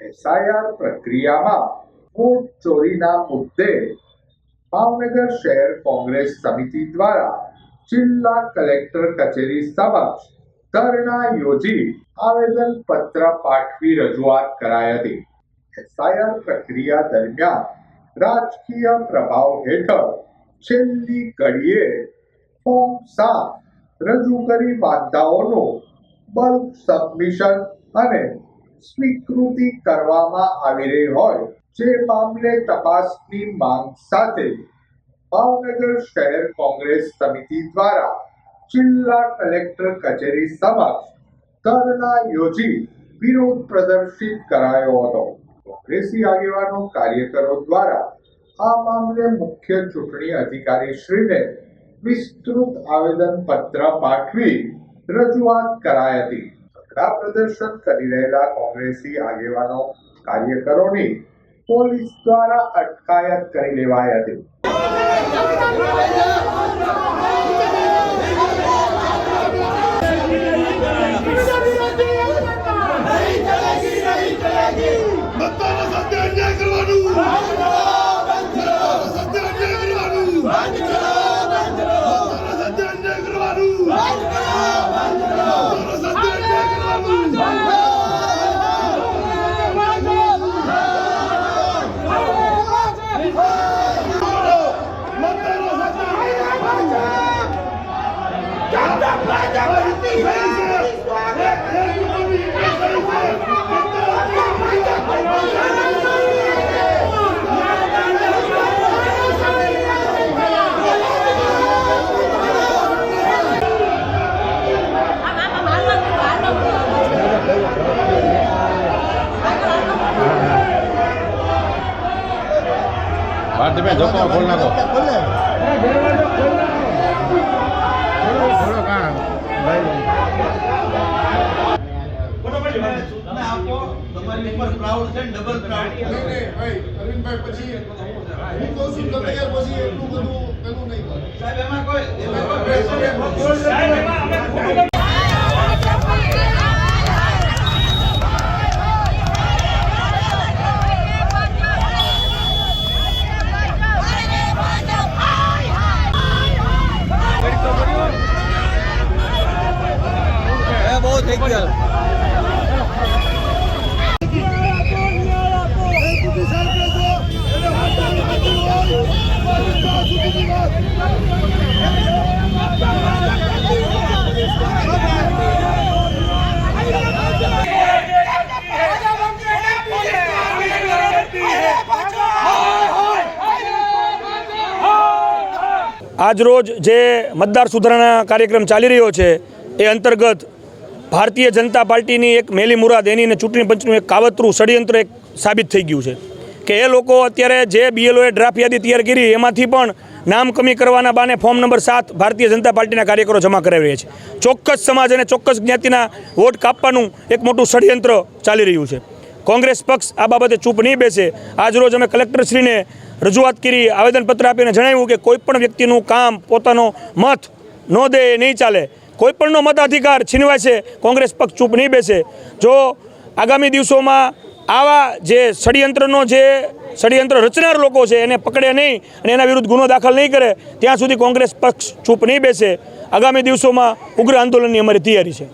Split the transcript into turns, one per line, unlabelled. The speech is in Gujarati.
એસઆઈઆર પ્રક્રિયામાં વોટ ચોરીના મુદ્દે ભાવનગર શહેર કોંગ્રેસ સમિતિ દ્વારા જિલ્લા કલેક્ટર કચેરી સમક્ષ ધરણા યોજી આવેદન પત્ર પાઠવી રજૂઆત કરાઈ હતી. એસઆઈઆર પ્રક્રિયા દરમિયાન રાજકીય પ્રભાવ હેઠળ છેલ્લી ઘડીએ ફોર્મ સાત રજૂ કરી બાંધાઓનું બલ્ક સબમિશન અને સ્વીકૃતિ કરવામાં આવી રહી હોય, જે મામલે તપાસની માંગ સાથે ભાવનગર શહેર કોંગ્રેસ સમિતિ દ્વારા જિલ્લા કલેક્ટર કચેરી સમક્ષ ધરણા યોજી વિરોધ પ્રદર્શિત કરાયો હતો. કોંગ્રેસી આગેવાનો કાર્યકરો દ્વારા આ મામલે મુખ્ય ચૂંટણી અધિકારી શ્રીને વિસ્તૃત આવેદન પત્ર પાઠવી રજૂઆત કરાઈ હતી. ધરણા પ્રદર્શન કરી રહેલા કોંગ્રેસી આગેવાનો કાર્યકરોની પોલીસ દ્વારા અટકાયત કરી લેવાઈ હતી
મતદારો સાથે અન્યાય કરવાનું મતદારો સાથે અન્યાય કરવાનું મતદારો સાથે અન્યાય કરવાનું મતદારો સાથે અન્યાય કરવાનું મતદારો સાથે
ભારતીબેન જોકો ખોલ નાખો.
તમારી ઉપર પ્રાઉડ છે ડબલ પ્રાઉડ
અરવિંદભાઈ પછી હું કહું છું તમે યાર પછી એટલું બધું પેલું નહીં
સાહેબ એમાં કોઈ એમાં કોઈ
આજરોજ જે મતદાર સુધારણા કાર્યક્રમ ચાલી રહ્યો છે એ અંતર્ગત ભારતીય જનતા પાર્ટીની એક મેલી મુરાદ એની અને ચૂંટણી પંચનું એક કાવતરું ષડયંત્ર એક સાબિત થઈ ગયું છે કે એ લોકો અત્યારે જે બીએલઓએ ડ્રાફ્ટ યાદી તૈયાર કરી એમાંથી પણ નામ કમી કરવાના બાને ફોર્મ નંબર સાત ભારતીય જનતા પાર્ટીના કાર્યકરો જમા કરાવી રહ્યા છે. ચોક્કસ સમાજ અને ચોક્કસ જ્ઞાતિના વોટ કાપવાનું એક મોટું ષડયંત્ર ચાલી રહ્યું છે. કોંગ્રેસ પક્ષ આ બાબતે ચૂપ નહીં બેસે. આજરોજ અમે કલેક્ટરશ્રીને રજૂઆત કરી, આવેદનપત્ર આપીને જણાવ્યું કે કોઈપણ વ્યક્તિનું કામ પોતાનો મત ન દે નહીં ચાલે. કોઈ પણનો મતાધિકાર છીનવાય છે કોંગ્રેસ પક્ષ ચૂપ નહીં બેસે. જો આગામી દિવસોમાં આવા જે ષડયંત્રનો જે ષડયંત્ર રચનાર લોકો છે એને પકડે નહીં અને એના વિરુદ્ધ ગુનો દાખલ નહીં કરે, ત્યાં સુધી કોંગ્રેસ પક્ષ ચૂપ નહીં બેસે. આગામી દિવસોમાં ઉગ્ર આંદોલનની અમારી તૈયારી છે.